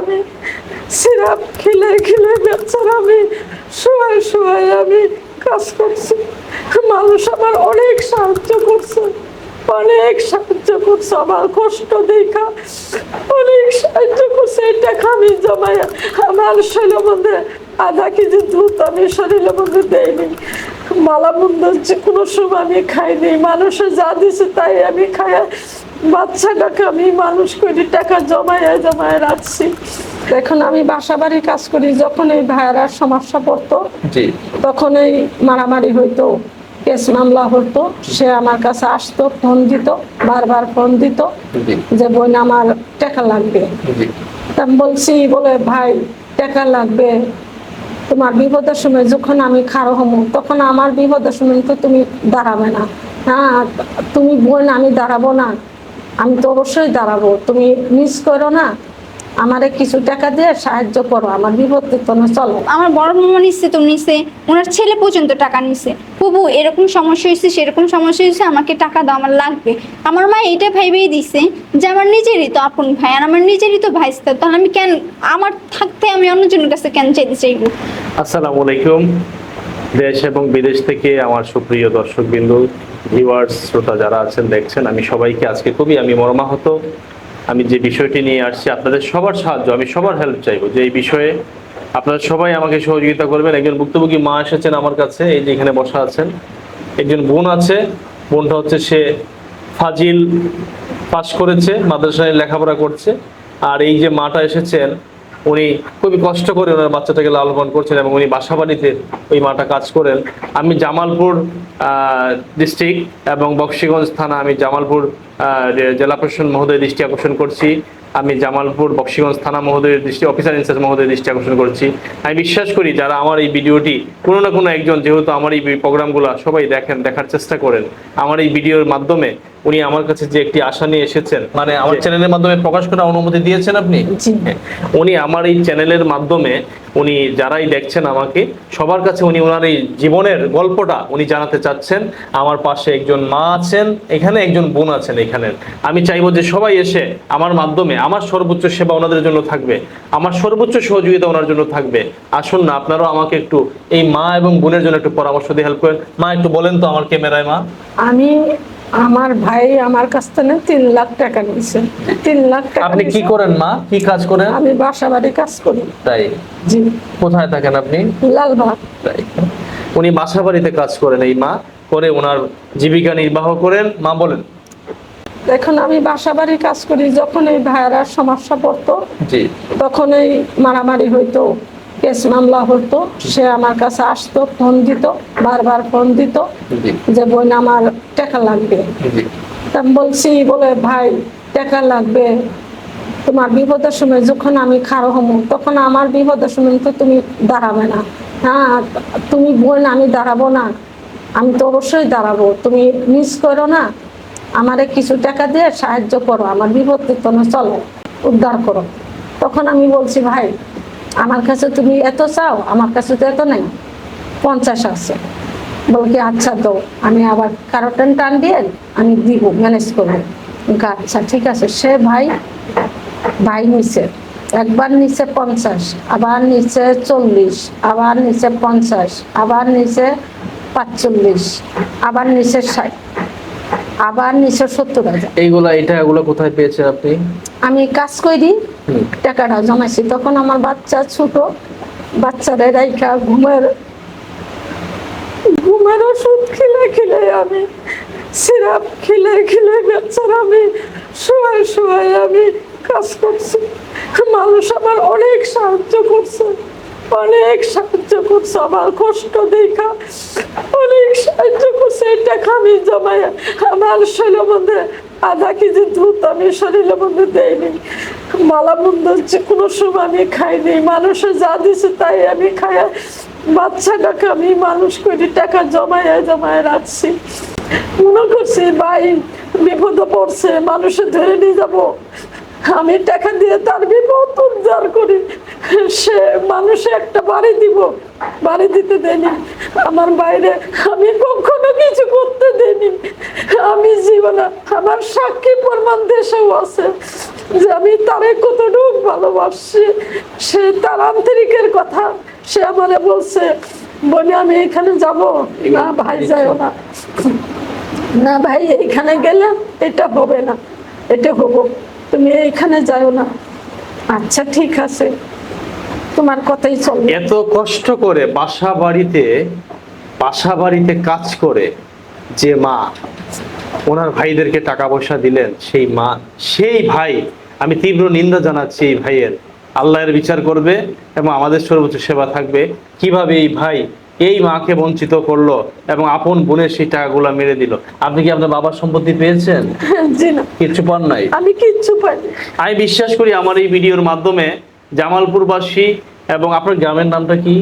আমি, সিরাপ খেলে খেলে বেচারা আমি শুয়ে শুয়ে আমি কাজ করছি। মানুষ আমার অনেক সাহায্য করছে, অনেক সাহায্য করছে, আমার কষ্ট দেখা, অনেক সাহায্য করছে। এই টাকা আমি জমাই আমার শরীরের মধ্যে আধা কেজি দুধ আমি শরীরের মধ্যে দেয়নি মালা বন্ধ যে কোনো সময় আমি খাইনি। মানুষে যা দিছে তাই আমি খাই বাচ্চাটাকে আমি মানুষ করি টাকা জমাইয়া জমায় রাখছি। এখন আমি বাসা বাড়ি কাজ করি। যখন এই ভাইয়ার সমস্যা পড়তো তখন এই মারামারি হইতো কেস মামলা হতো সে আমার কাছে আসতো ফোন দিত বারবার ফোন দিত যে বোন আমার টাকা লাগবে। তা বলছি বলে ভাই টাকা লাগবে। তোমার বিপদের সময় যখন আমি খারো হমু তখন আমার বিপদের সময় তো তুমি দাঁড়াবে না। হ্যাঁ তুমি বোন আমি দাঁড়াবো না। আমি তো অবশ্যই দাঁড়াবো। তুমি মিস করো না। আমারে কিছু টাকা দিয়ে সাহায্য করো। আমার বিপদে তো না চলো। আমার বড় মামা নিচ্ছে তো নিচ্ছে ওনার ছেলে পর্যন্ত টাকা নিচ্ছে বুবু এরকম সমস্যা হয়েছে সেরকম সমস্যা হয়েছে আমাকে টাকা দাও আমার লাগবে। আমার মা এটা ভেবেই দিছে যে আমার নিজেরই তো আপন ভাই আর আমার নিজেরই তো ভাই তাহলে আমি কেন আমার থাকতে আমি অন্যজনের কাছে কেন চাইতে চাইব? আসসালামু আলাইকুম। দেশ এবং বিদেশ থেকে আমার সুপ্রিয় দর্শকবিন্দু ভিউয়ার্স শ্রোতা যারা আছেন, দেখছেন, আমি সবাইকে আজকে খুবই আমি মর্মাহত। আমি যে বিষয়টি নিয়ে আসছি, আপনাদের সবার সাহায্য, আমি সবার হেল্প চাইব। যে এই বিষয়ে আপনারা সবাই আমাকে সহযোগিতা করবেন। একজন ভুক্তভোগী মা এসেছেন আমার কাছে, এই যে এখানে বসা আছেন। একজন বোন আছে, বোনটা হচ্ছে সে ফাজিল পাশ করেছে, মাদ্রাসায় লেখাপড়া করছে। আর এই যে মাটা এসেছেন উনি খুবই কষ্ট করে ওনার বাচ্চাটাকে লালন করছেন এবং উনি বাসা বাড়িতে ওই মাটা কাজ করেন। আমি জামালপুর ডিস্ট্রিক্ট এবং বক্সিগঞ্জ থানা আমি জামালপুর জেলা প্রশাসন মহোদয় দৃষ্টি আকর্ষণ করছি আমি জামালপুর বক্সিগঞ্জ থানা মহোদয়ের দৃষ্টি অফিসার ইনচার্জ মহোদয়ের দৃষ্টি আকর্ষণ করছি। আমি বিশ্বাস করি যারা আমার এই ভিডিওটি কোনো না কোনো একজন যেহেতু আমার এই প্রোগ্রামগুলো সবাই দেখেন দেখার চেষ্টা করেন আমার এই ভিডিওর মাধ্যমে উনি আমার কাছে যে একটি আশা নিয়ে এসেছেন মানে আমার চ্যানেলের মাধ্যমে প্রকাশ করার অনুমতি দিয়েছেন আপনি? উনি আমার এই চ্যানেলের মাধ্যমে উনি যারাই দেখছেন আমাকে, সবার কাছে উনি ওনার এই জীবনের গল্পটা উনি জানাতে চাচ্ছেন। আমার পাশে একজন মা আছেন, এখানে একজন বোন আছেন এখানে। আমি চাইব যে সবাই এসে আমার মাধ্যমে, আমার সর্বোচ্চ সেবা ওনাদের জন্য থাকবে, আমার সর্বোচ্চ সহযোগিতা ওনার জন্য থাকবে। আসুন না, আপনারাও আমাকে একটু এই মা এবং বোনের জন্য একটু পরামর্শ দিয়ে হেল্প করেন। মা, একটু বলেন তো আমার ক্যামেরায় মা। আমি আমার ভাই আমার কাছ থেকে তিন লাখ টাকা নিয়েছে। তিন লাখ টাকা আপনি কি করেন মা? কি কাজ করেন? আমি বাসা বাড়ি কাজ করি। তাই? জি। কোথায় থাকেন আপনি? লালবাগ তাই। উনি বাসা বাড়িতে কাজ করেন এই মা। করে ওনার জীবিকা নির্বাহ করেন। মা বলেন। এখন আমি বাসা বাড়ি কাজ করি। যখন এই ভাইয়ার সমস্যা পড়তো জি। তখন এই মারামারি হইতো। কেস মামলা হতো সে আমার কাছে আসতো ফোন দিত বারবার ফোন দিত যে বোন আমার টাকা লাগবে। তা বলছি বলে ভাই টাকা লাগবে। তোমার বিপদের সময় যখন আমি খারো হমু তখন আমার বিপদের সময় তো তুমি দাঁড়াবে না। হ্যাঁ তুমি বোন আমি দাঁড়াবো না। আমি তো অবশ্যই দাঁড়াবো। তুমি মিস করো না। আমারে কিছু টাকা দিয়ে সাহায্য করো। আমার বিপদে চলো উদ্ধার করো। তখন আমি বলছি ভাই আমার কাছে তুমি এত চাও আমার কাছে তো এত নেই। পঞ্চাশ আছে। বলে কি আচ্ছা তো আমি আবার কারও টান টান দিয়ে আমি দিব ম্যানেজ করব। আচ্ছা ঠিক আছে। সে ভাই ভাই নিচে একবার নিচে পঞ্চাশ আবার নিচে চল্লিশ আবার নিচে পঞ্চাশ আবার নিচে পাঁচচল্লিশ আবার নিচে ষাট আবার নিচে সত্তর হাজার। এইগুলা এটা এগুলো কোথায় পেয়েছেন আপনি? আমি কাজ করি। টাকাটা জমাইছি। তখন আমার বাচ্চা ছোট, বাচ্চারা রাইখা ঘুমের ঘুমের ওষুধ খেলে খেলে আমি, সিরাপ খেলে খেলে বাচ্চারা আমি শুয়ে শুয়ে আমি কাজ করছি। মানুষ আমার অনেক সাহায্য করছে, অনেক সাহায্য করছে আমার কষ্ট দেখা, অনেক সাহায্য করছে। এই টাকা আমি জমাই আমার শরীরের মধ্যে আধা কেজি দুধ আমি শরীরের মধ্যে দেয়নি মালা বন্ধ যে কোনো সময় আমি খাইনি মানুষে যা দিছে তাই আমি খাই। বাচ্চাটাকে আমি মানুষ করি টাকা জমায় জমায় রাখছি। মনে করছি, ভাই, বিপদে পড়ছে, মানুষে ধরে নিয়ে যাব। আমি টাকা দিয়ে তার বিপদ উদ্ধার করি। সে মানুষে একটা বাড়ি দিব। বাড়ি দিতে দেয়নি। আমার বাইরে আমি কখনো কিছু করতে দেয়নি। আমি জীবনে আমার সাক্ষী প্রমাণ দেশেও আছে। যে আমি তারে কতটুক ভালোবাসি, সে তার আন্তরিকের কথা। সে আমারে বলছে বলে আমি এখানে যাব। না ভাই যাও না। না ভাই, এইখানে গেলে এটা হবে না। এটা হব। তুমি এইখানে যাও না। আচ্ছা ঠিক আছে। তোমার কথাই চল এত কষ্ট করে বাসা বাড়িতে বাসা বাড়িতে কাজ করে যে মা, ওনার ভাইদেরকে টাকা পয়সা দিলেন, সেই মা, সেই ভাই আমি তীব্র নিন্দা জানাচ্ছি এই ভাইয়ের। আল্লাহর বিচার করবে এবং আমাদের সর্বোচ্চ সেবা থাকবে। কীভাবে এই ভাই এই মাকে বঞ্চিত করল এবং আপন বোনের সেই টাকাগুলো মেরে দিল? আপনি কি আপনার বাবার সম্পত্তি পেয়েছেন? কিছু পান নাই? আমি কিচ্ছু পাইনি। আমি বিশ্বাস করি আমার এই ভিডিওর মাধ্যমে জামালপুরবাসী এবং আপনার গ্রামের নামটা কি?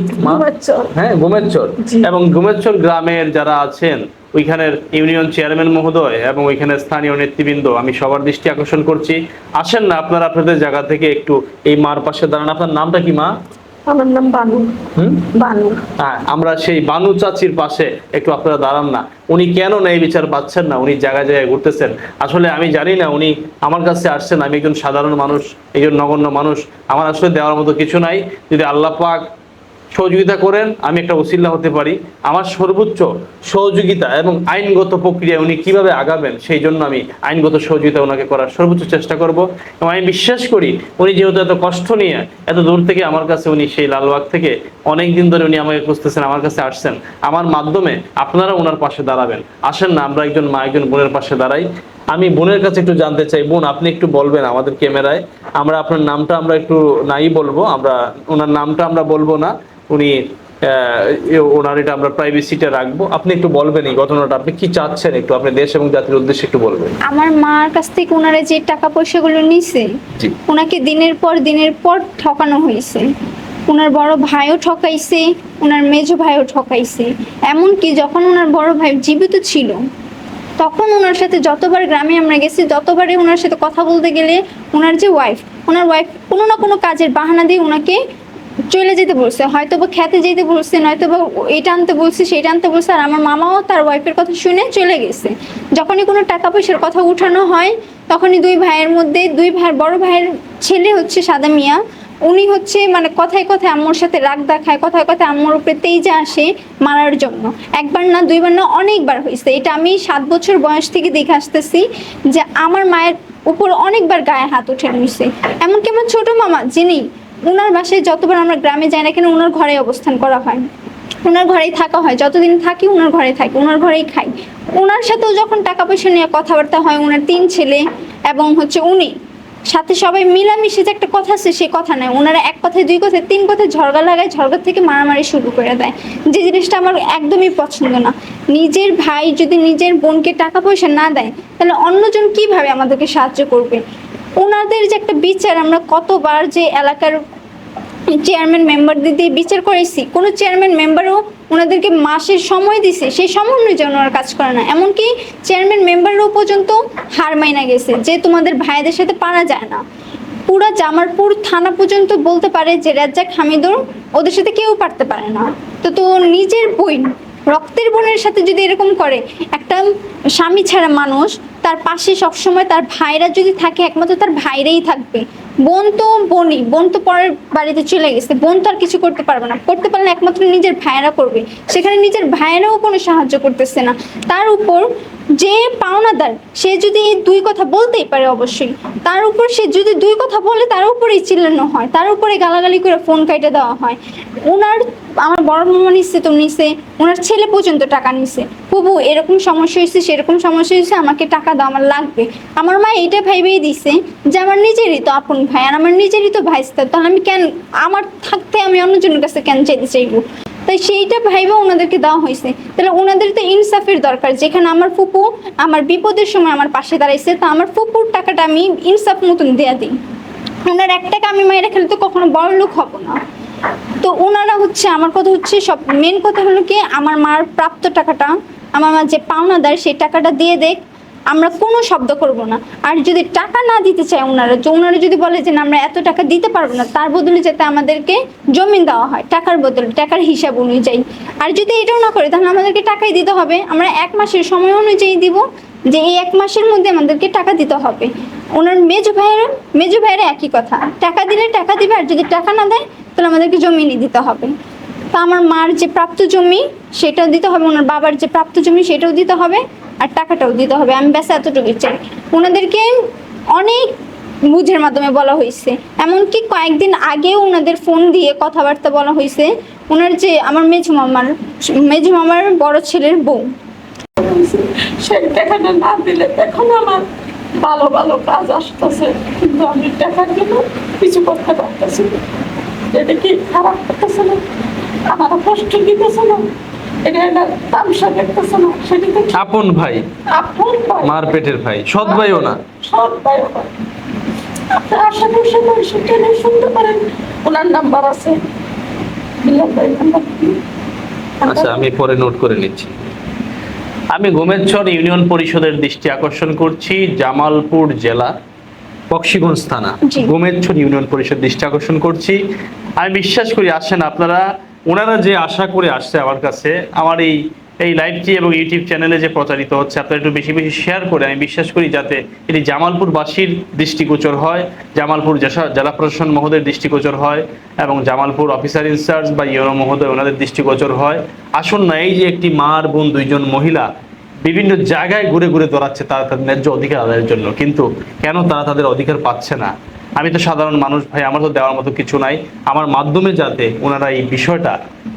হ্যাঁ গুমেরচর জি। এবং গুমেরচর গ্রামের যারা আছেন ওইখানের ইউনিয়ন চেয়ারম্যান মহোদয় এবং ওইখানে স্থানীয় নেতৃবৃন্দ আমি সবার দৃষ্টি আকর্ষণ করছি। আসেন না আপনারা আপনাদের জায়গা থেকে একটু এই মার পাশে দাঁড়ান। আপনার নামটা কি মা? আমার নাম বানু। হুম? বানু। হ্যাঁ আমরা সেই বানু চাচির পাশে একটু আপনারা দাঁড়ান না। উনি কেন ন্যায় বিচার পাচ্ছেন না? উনি জায়গায় জায়গায় ঘুরতেছেন। আসলে আমি জানি না উনি আমার কাছে আসছেন। আমি একজন সাধারণ মানুষ একজন নগণ্য মানুষ। আমার আসলে দেওয়ার মতো কিছু নাই। যদি আল্লাহ পাক সহযোগিতা করেন, আমি একটা ওসিল্লা হতে পারি। আমার সর্বোচ্চ সহযোগিতা এবং আইনগত প্রক্রিয়া উনি কীভাবে আগাবেন, সেই জন্য আমি আইনগত সহযোগিতা ওনাকে করার সর্বোচ্চ চেষ্টা করব। এবং আমি বিশ্বাস করি, উনি যেহেতু এত কষ্ট নিয়ে এত দূর থেকে আমার কাছে উনি সেই লালবাগ থেকে অনেক দিন ধরে উনি আমাকে খুঁজতেছেন, আমার কাছে আসছেন। আমার মাধ্যমে আপনারা ওনার পাশে দাঁড়াবেন। আসেন না, আমরা একজন মা, একজন বোনের পাশে দাঁড়াই। আমি বোনের কাছে একটু জানতে চাই। বোন আপনি একটু বলবেন আমাদের ক্যামেরায়। আমরা আপনার নামটা আমরা একটু নাই বলব আমরা ওনার নামটা আমরা বলব না। উনি ওনার এটা আমরা প্রাইভেসিটা রাখব। আপনি একটু বলবেন এই ঘটনাটা আপনি কি চাচ্ছেন একটু? আপনি দেশ এবং জাতির উদ্দেশ্যে একটু বলবেন। আমার মার কাছ থেকে ওনারা যে টাকা পয়সাগুলো নিছে ওনাকে দিনের পর দিনের পর ঠকানো হয়েছে। ওনার বড় ভাইও ঠকাইছে ওনার মেজো ভাইও ঠকাইছে। এমনকি যখন ওনার বড় ভাই জীবিত ছিল তখন ওনার সাথে যতবার গ্রামে আমরা গেছি, ততবারই ওনার সাথে কথা বলতে গেলে ওনার যে ওয়াইফ ওনার ওয়াইফ কোনো না কোনো কাজের বাহানা দিয়ে ওনাকে চলে যেতে বলছে। হয়তো বা খেতে যেতে বলছে নয়তো বা এটা আনতে বলছে, সেটা আনতে বলছে, আর আমার মামাও তার ওয়াইফের কথা শুনে চলে গেছে। যখনই কোনো টাকা পয়সার কথা উঠানো হয়, তখনই দুই ভাইয়ের মধ্যে, দুই ভাইয়ের বড় ভাইয়ের ছেলে হচ্ছে সাদা মিয়া উনি হচ্ছে মানে কথায় কথায় আম্মুর সাথে রাগ দেখায়, কথায় কথায় আম্মুর উপরে তেজে আসে মারার জন্য। একবার না, দুইবার না, অনেকবার হয়েছে। এটা আমি সাত বছর বয়স থেকে দেখে আসতেছি যে আমার মায়ের উপর অনেকবার গায়ে হাত উঠে নিছে এমনকি আমার ছোট মামা, যিনি ওনার বাসায় যতবার আমরা গ্রামে যাই না কেন ওনার ঘরে অবস্থান করা হয়। ওনার ঘরেই থাকা হয়। যতদিন থাকি ওনার ঘরে থাকি ওনার ঘরেই খাই। ওনার সাথেও যখন টাকা পয়সা নিয়ে কথাবার্তা হয় ওনার তিন ছেলে এবং হচ্ছে উনি সাথে সবাই মিলামিশে যে একটা কথা আছে সে কথা নয়। ওনারা এক কথায়, দুই কথায়, তিন কথায় ঝড়গা লাগায় ঝড়গা থেকে মারামারি শুরু করে দেয়। যে জিনিসটা আমার একদমই পছন্দ না। নিজের ভাই যদি নিজের বোনকে টাকা পয়সা না দেয়, তাহলে অন্যজন কীভাবে আমাদেরকে সাহায্য করবে? ওনাদের যে একটা বিচার, আমরা কতবার যে এলাকার চেয়ারম্যান মেম্বারদের দিয়ে বিচার করেছি কোনো চেয়ারম্যান মেম্বারও ওনাদেরকে মাসের সময় দিছে, সেই সময় অনুযায়ী ওনারা কাজ করে না। এমনকি চেয়ারম্যান মেম্বাররাও পর্যন্ত হার মাইনা গেছে, যে তোমাদের ভাইদের সাথে পারা যায় না। পুরা জামারপুর থানা পর্যন্ত বলতে পারে যে রাজ্জাক হামিদুর ওদের সাথে কেউ পারতে পারে না। তো তো নিজের বোন, রক্তের বোনের সাথে যদি এরকম করে, একটা স্বামী ছাড়া মানুষ, তার পাশে সবসময় তার ভাইরা যদি থাকে, একমাত্র তার ভাইরাই থাকবে। বোন তো বোনই বোন তো পরের বাড়িতে চলে গেছে, বোন তো আর কিছু করতে পারবে না। করতে পারলে একমাত্র নিজের ভাইয়েরা করবে। সেখানে নিজের ভাইয়েরাও কোনো সাহায্য করতেছে না। তার উপর যে পাওনাদার, সে যদি দুই কথা বলতেই পারে অবশ্যই। তার উপর সে যদি দুই কথা বলে, তার উপরেই চিল্লানো হয়। তার উপরে গালাগালি করে ফোন কাইটে দেওয়া হয়। ওনার আমার বড় মামা নিচ্ছে তো নিছে। ওনার ছেলে পর্যন্ত টাকা নিছে। প্রভু এরকম সমস্যা হয়েছে সেরকম সমস্যা হয়েছে আমাকে টাকা দাও, আমার লাগবে। আমার মা এইটা ভাইবেই দিছে যে আমার নিজেরই তো আপন ভাই, আর আমার নিজেরই তো ভাইস্তা তাহলে আমি কেন, আমার থাকতে আমি অন্যজনের কাছে কেন চাইতে চাইব? তাই সেইটা ভাইবা ওনাদেরকে দেওয়া হয়েছে তাহলে ওনাদের তো ইনসাফের দরকার। যেখানে আমার ফুপু আমার বিপদের সময় আমার পাশে দাঁড়াইছে, তা আমার ফুপুর টাকাটা আমি ইনসাফ মতন দেয়া দিই। ওনার এক টাকা আমি মায়েরা খেলে তো কখনো বড় লোক হব না। তো ওনারা হচ্ছে, আমার কথা হচ্ছে, সব মেন কথা হলো কি, আমার মার প্রাপ্ত টাকাটা, আমার মা যে পাওনাদার সেই টাকাটা দিয়ে দেখ, আমরা কোনো শব্দ করব না। আর যদি টাকা না দিতে চায় ওনারা যে ওনারা যদি বলে যে আমরা এত টাকা দিতে পারব না, তার বদলে যাতে আমাদেরকে জমিন দেওয়া হয়, টাকার বদলে, টাকার হিসাব অনুযায়ী। আর যদি এটাও না করে, তাহলে আমাদেরকে টাকাই দিতে হবে। আমরা এক মাসের সময় অনুযায়ী দিব যে এই এক মাসের মধ্যে আমাদেরকে টাকা দিতে হবে। ওনার মেজো ভাইয়েরা মেজো ভাইয়েরা একই কথা। টাকা দিলে টাকা দিবে, আর যদি টাকা না দেয় তাহলে আমাদেরকে জমি নিয়ে দিতে হবে। তো আমার মার যে প্রাপ্ত জমি, সেটাও দিতে হবে, ওনার বাবার যে প্রাপ্ত জমি, সেটাও দিতে হবে, আর টাকাটাও দিতে হবে। আমি ব্যাস এতটুকু চাই। ওনাদেরকে অনেক বুঝের মাধ্যমে বলা হয়েছে। এমনকি কয়েকদিন আগেও ওনাদের ফোন দিয়ে কথাবার্তা বলা হয়েছে। ওনার যে আমার মেঝু মামার মেঝু মামার বড় ছেলের বউ। আমার ভালো ভালো কাজ আসতেছে। কিন্তু আমি টাকার জন্য কিছু করতে পারতেছি এটা কি খারাপ আমার কষ্ট না। আপন ভাই। মার পেটের ভাই। সৎ ভাইও সৎ আশেপাশে শুনতে পারেন। ওনার নাম্বার আছে? আচ্ছা আমি পরে নোট করে নিচ্ছি। আমি গোমেদচর ইউনিয়ন পরিষদের দৃষ্টি আকর্ষণ করছি জামালপুর জেলা। বক্সিগঞ্জ থানা জি। গোমেদচর ইউনিয়ন পরিষদ দৃষ্টি আকর্ষণ করছি আমি বিশ্বাস করি আসেন আপনারা ওনারা যে আশা করে আসছে আমার কাছে আমার এই এই লাইভটি এবং ইউটিউব চ্যানেলে যে প্রচারিত হচ্ছে আপনারা একটু বেশি বেশি শেয়ার করে আমি বিশ্বাস করি যাতে এটি জামালপুরবাসীর দৃষ্টিগোচর হয় জামালপুর জেলা প্রশাসন মহোদয়ের দৃষ্টিগোচর হয় এবং জামালপুর অফিসার ইনচার্জ বা ইউনো মহোদয় ওনাদের দৃষ্টিগোচর হয় আসুন না এই যে একটি মার বোন দুইজন মহিলা বিভিন্ন জায়গায় ঘুরে ঘুরে দৌড়াচ্ছে তারা তাদের ন্যায্য অধিকার আদায়ের জন্য। কিন্তু কেন তারা তাদের অধিকার পাচ্ছে না? আমি তো সাধারণ মানুষ ভাই আমার তো দেওয়ার মতো কিছু নাই। আমার মাধ্যমে যাতে ওনারা এই বিষয়টা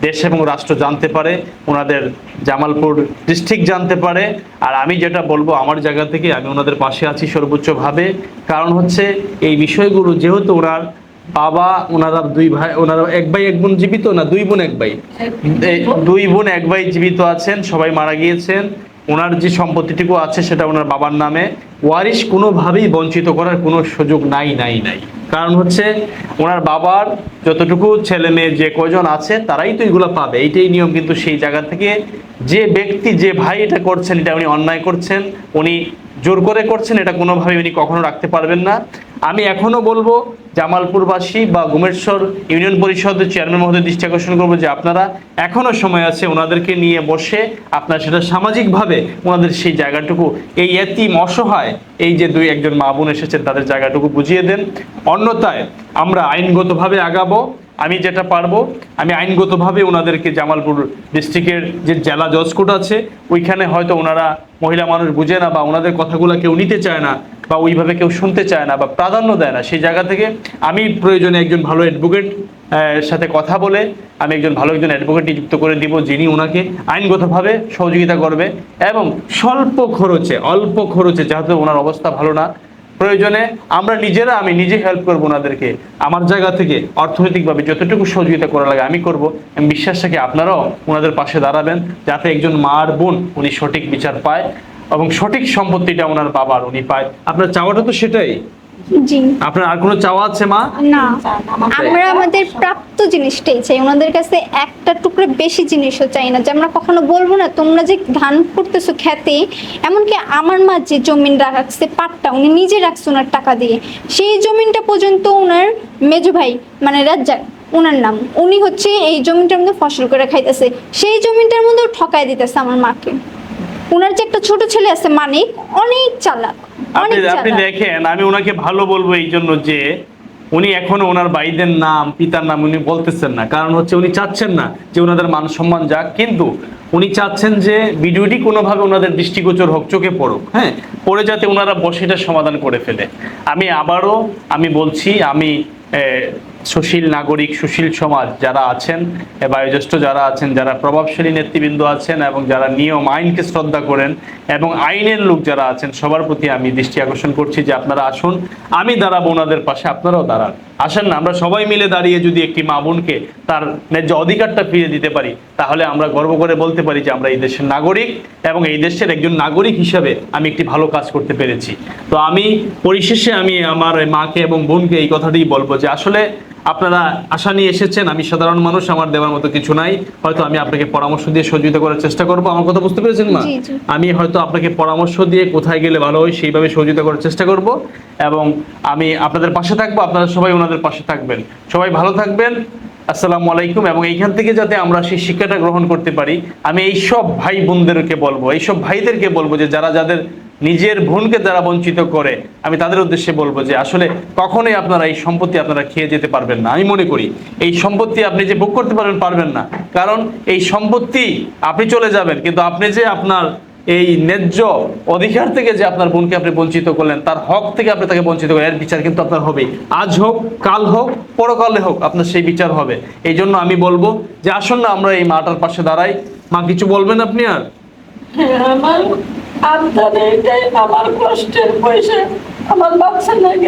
দেশ এবং রাষ্ট্র জানতে পারে ওনাদের জামালপুর ডিস্ট্রিক্ট জানতে পারে। আর আমি যেটা বলব আমার জায়গা থেকে আমি ওনাদের পাশে আছি সর্বোচ্চভাবে। কারণ হচ্ছে এই বিষয়গুলো যেহেতু ওনার বাবা ওনারা দুই ভাই ওনারা এক ভাই এক বোন জীবিত না দুই বোন এক ভাই? দুই বোন এক ভাই জীবিত আছেন সবাই মারা গিয়েছেন। ওনার যে সম্পত্তিটুকু আছে সেটা ওনার বাবার নামে। ওয়ারিশ কোনোভাবেই বঞ্চিত করার কোনো সুযোগ নাই নাই নাই। কারণ হচ্ছে, ওনার বাবার যতটুকু ছেলে মেয়ে যে কজন আছে, তারাই তো এগুলো পাবে। এইটাই নিয়ম কিন্তু সেই জায়গা থেকে। যে ব্যক্তি, যে ভাই এটা করছেন, এটা উনি অন্যায় করছেন, উনি জোর করে করছেন, এটা কোনোভাবে উনি কখনো রাখতে পারবেন না। আমি এখনও বলব জামালপুরবাসী বা গুমেশ্বর ইউনিয়ন পরিষদের চেয়ারম্যান মহোদয় দৃষ্টি আকর্ষণ করব যে আপনারা এখনও সময় আছে ওনাদেরকে নিয়ে বসে আপনারা সেটা সামাজিকভাবে ওনাদের সেই জায়গাটুকু, এই এতিম অসহায়, এই যে দুই একজন মা বোন এসেছেন তাদের জায়গাটুকু বুঝিয়ে দেন। অন্যথায় আমরা আইনগতভাবে আগাবো। আমি যেটা পারব, আমি আইনগতভাবে ওনাদেরকে জামালপুর ডিস্ট্রিক্টের যে জেলা জজ কোর্ট আছে, ওইখানে হয়তো ওনারা মহিলা মানুষ বুঝে না বা ওনাদের কথাগুলো কেউ নিতে চায় না বা ওইভাবে কেউ শুনতে চায় না বা প্রাধান্য দেয় না। সেই জায়গা থেকে আমি প্রয়োজনে একজন ভালো অ্যাডভোকেট সাথে কথা বলে আমি একজন ভালো একজন অ্যাডভোকেট নিযুক্ত করে দিব যিনি ওনাকে আইনগতভাবে সহযোগিতা করবে এবং স্বল্প খরচে, অল্প খরচে যেহেতু ওনার অবস্থা ভালো না প্রয়োজনে আমরা নিজেরা, আমি নিজে হেল্প করব ওনাদেরকে। আমার জায়গা থেকে অর্থনৈতিকভাবে যতটুকু সহযোগিতা করা লাগে আমি করব। আমি বিশ্বাস রাখি আপনারাও ওনাদের পাশে দাঁড়াবেন, যাতে একজন মার বোন উনি সঠিক বিচার পায় এবং সঠিক সম্পত্তিটা ওনার বাবার উনি পায়। আপনার চাওয়াটা তো সেটাই। আপনার আর কোনো চাওয়া আছে মা? না। আমরা আমাদের প্রাপ্ত জিনিসটাই চাই। ওনাদের কাছে একটা টুকরো বেশি জিনিসও চাই না যে আমরা কখনো বলব না তোমরা যে ধান করতেছো খেতে এমনকি আমার মা যে জমিন রাখছে পাটটা উনি নিজে রাখছে ওনার টাকা দিয়ে সেই জমিনটা পর্যন্ত ওনার মেজো ভাই মানে রাজ্জাক ওনার নাম উনি হচ্ছে এই জমিটার মধ্যে ফসল করে খাইতেছে। সেই জমিটার মধ্যেও ঠকাই দিতেছে আমার মাকে। ওনার যে একটা ছোট ছেলে আছে মানিক অনেক চালাক। আপনি আপনি দেখেন আমি ওনাকে ভালো বলব এই জন্য যে উনি এখনও ওনার বাইদের নাম পিতার নাম উনি বলতেছেন না। কারণ হচ্ছে উনি চাচ্ছেন না যে ওনাদের মান সম্মান যাক কিন্তু উনি চাচ্ছেন যে ভিডিওটি কোনোভাবে ওনাদের দৃষ্টিগোচর হোক চোখে পড়ুক হ্যাঁ? পড়ে যাতে ওনারা বসে সমাধান করে ফেলে। আমি আবারও আমি বলছি আমি সুশীল নাগরিক, সুশীল সমাজ যারা আছেন বায়োজ্যেষ্ঠ যারা আছেন, যারা প্রভাবশালী নেতৃবৃন্দ আছেন এবং যারা নিয়ম আইনকে শ্রদ্ধা করেন এবং আইনের লোক যারা আছেন, সবার প্রতি আমি দৃষ্টি আকর্ষণ করছি যে আপনারা আসুন। আমি দাঁড়াবো ওনাদের পাশে, আপনারাও দাঁড়ান। আসেন না, আমরা সবাই মিলে দাঁড়িয়ে যদি একটি মা বোনকে তার ন্যায্য অধিকারটা ফিরিয়ে দিতে পারি, তাহলে আমরা গর্ব করে বলতে পারি যে আমরা এই দেশের নাগরিক এবং এই দেশের একজন নাগরিক হিসাবে আমি একটি ভালো কাজ করতে পেরেছি। তো আমি পরিশেষে আমি আমার মাকে এবং বোনকে এই কথাটি বলব যে আসলে আপনারা আশা নিয়ে এসেছেন আমি সাধারণ মানুষ আমার দেওয়ার মতো কিছু নাই। হয়তো আমি আপনাকে পরামর্শ দিয়ে সহযোগিতা করার চেষ্টা করব। আমার কথা বুঝতে পেরেছেন মা। আমি হয়তো আপনাকে পরামর্শ দিয়ে কোথায় গেলে ভালো হয় সেইভাবে সহযোগিতা করার চেষ্টা করব এবং আমি আপনাদের পাশে থাকব আপনারা সবাই ওনাদের পাশে থাকবেন। সবাই ভালো থাকবেন আসসালামু আলাইকুম এবং এইখান থেকে যাতে আমরা সেই শিক্ষাটা গ্রহণ করতে পারি আমি এই সব ভাই বোনদেরকে বলব এই সব ভাইদেরকে বলব যে যারা যাদের নিজের বোনকে যারা বঞ্চিত করে আমি তাদের উদ্দেশ্যে বলব যে আসলে কখনোই আপনারা এই সম্পত্তি আপনারা খেয়ে যেতে পারবেন না। আমি মনে করি এই সম্পত্তি আপনি যে ভোগ করতে পারবেন পারবেন না। কারণ এই সম্পত্তি আপনি চলে যাবেন কিন্তু আপনি যে আপনার এই ন্যায্য অধিকার থেকে যে আপনার বোনকে আপনি বঞ্চিত করলেন তার হক থেকে আপনি তাকে বঞ্চিত করলেন এর বিচার কিন্তু আপনার হবে আজ হোক কাল হোক পরকালে হোক আপনার সেই বিচার হবে। এই জন্য আমি বলব যে আসুন না আমরা এই মাটার পাশে দাঁড়াই। মা কিছু বলবেন আপনি আর? হ্যাঁ, এটাই আমার কষ্টের পয়সা আমার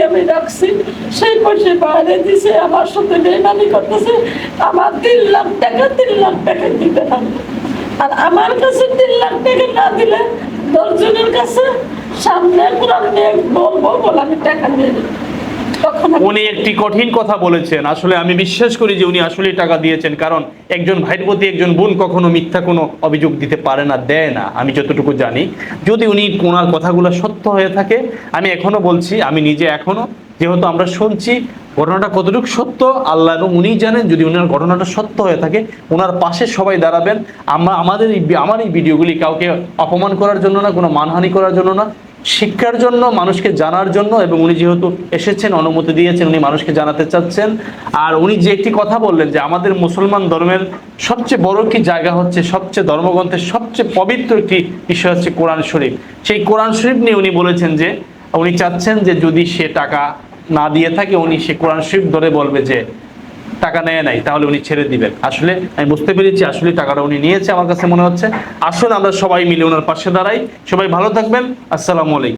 আমি রাখছি সেই বাইরে আমার সাথে করতেছে। আমার তিন লাখ টাকা, তিন লাখ টাকা দিতে হবে আর আমার কাছে তিন লাখ টাকা না দিলে দশজনের কাছে সামনে নিয়ে বলব বলে আমি টাকা নিয়ে উনি একটি কঠিন কথা বলেছেন। আসলে আমি বিশ্বাস করি যে উনি আসলেই টাকা দিয়েছেন, কারণ একজন ভাইয়ের প্রতি একজন বোন কখনো মিথ্যা কোনো অভিযোগ দিতে পারে না, দেয় না। আমি যতটুকু জানি। যদি উনি ওনার কথাগুলো সত্য হয়ে থাকে, আমি এখনও বলছি, আমি নিজে এখনও যেহেতু আমরা শুনছি, ঘটনাটা কতটুকু সত্য, আল্লাহ এবং উনিই জানেন, যদি উনার ঘটনাটা সত্য হয়ে থাকে ওনার পাশে সবাই দাঁড়াবেন। আমরা আমাদের এই আমার এই ভিডিওগুলি কাউকে অপমান করার জন্য না, কোনো মানহানি করার জন্য না। শিক্ষার জন্য, মানুষকে জানার জন্য এবং উনি যেহেতু এসেছেন, অনুমতি দিয়েছেন, উনি মানুষকে জানাতে চাচ্ছেন। আর উনি যে একটি কথা বললেন যে, আমাদের মুসলমান ধর্মের সবচেয়ে বড় কি জায়গা হচ্ছে, সবচেয়ে ধর্মগ্রন্থের সবচেয়ে পবিত্র একটি বিষয় হচ্ছে কোরআন শরীফ। সেই কোরআন শরীফ নিয়ে উনি বলেছেন যে, উনি চাচ্ছেন যে যদি সে টাকা না দিয়ে থাকে, উনি সে কোরআন শরীফ ধরে বলবে যে টাকা নেয় নাই, তাহলে উনি ছেড়ে দিবেন। আসলে আমি বুঝতে পেরেছি আসলে টাকাটা উনি নিয়েছে, আমার কাছে মনে হচ্ছে। আসুন, আমরা সবাই মিলে ওনার পাশে দাঁড়াই। সবাই ভালো থাকবেন। আসসালামু আলাইকুম।